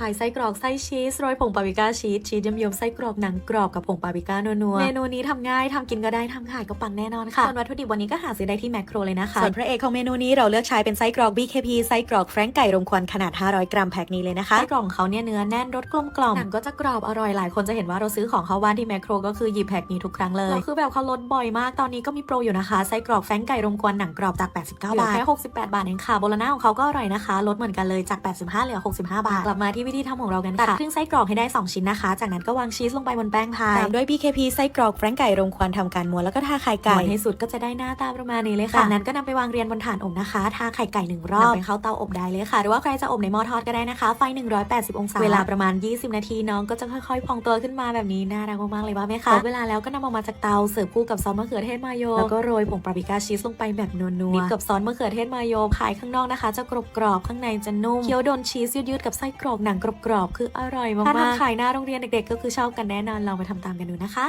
พายไส้กรอกไส้ชีสโรยผงปาปริก้าชีสชีสเยิ้มๆไส้กรอกหนังกรอบกับผงปาปริก้านัวๆเมนูนี้ทำง่ายทำกินก็ได้ทำขายก็ปังแน่นอนค่ะส่วนวัตถุดิบวันนี้ก็หาซื้อได้ที่แมคโครเลยนะคะส่วนพระเอกของเมนูนี้เราเลือกใช้เป็นไส้กรอก BKP ไส้กรอกแฟรงก์ไก่รมควันขนาด 500 กรัมแพ็คนี้เลยนะคะไส้กรอกของเขาเนี่ยเนื้อแน่นรสกลมกล่อมหนังก็จะกรอบอร่อยหลายคนจะเห็นว่าเราซื้อของเขาบ้านที่แมคโครก็คือหยิบแพ็คนี้ทุกครั้งเลยแล้วคือแบบเขาลดบ่อยมากตอนนี้ก็มีโปรอยู่นะคะไส้กรอกแฟรงก์ไก่รมควันหนังกรอบจาก 89 บาทแค่68 บาทเองค่ะโบโลน่าของเขาก็อร่อยนะคะลดเหมือนกันเลยจาก 85 เหลือ 65 บาทกลับมาที่วิธีทำของเรากันค่ะตัดครึ่งไส้กรอกให้ได้ 2 ชิ้นนะคะ จากนั้นก็วางชีสลงไปบนแป้งพายตามด้วย BKP ไส้กรอกแฟรงก์ไก่รมควันทำการม้วนแล้วก็ทาไข่ไก่ม้วนให้สุดก็จะได้หน้าตาประมาณนี้เลยค่ะจากนั้นก็นำไปวางเรียงบนถ่านอบนะคะ ทาไข่ไก่หนึ่งรอบนำไปเข้าเตาอบได้เลยค่ะ หรือว่าใครจะอบในหม้อทอดก็ได้นะคะ ไฟ 180 องศา เวลาประมาณ 20 นาทีน้องก็จะค่อยๆพองตัวขึ้นมาแบบนี้น่ารักมากๆเลยว่าไหมคะครบเวลาแล้วก็นำออกมาจากเตาเสิร์ฟคู่กับซอสมะเขือเทศมายแล้วก็โรยผงปาปริก้าชีสลงไปแบบนัวๆนิดกับซอสมะเขือเทศมายภายข้างนอกนะคะ จะกรอบกรอบๆข้างในจะนุ่มเคี้ยวโดนชีสยืดๆกับไส้กรอกหนังกรอบๆคืออร่อยมากๆถ้าทำขายหน้าโรงเรียนเด็กๆ ก็คือชอบกันแน่นอนลองไปทำตามกันดูนะคะ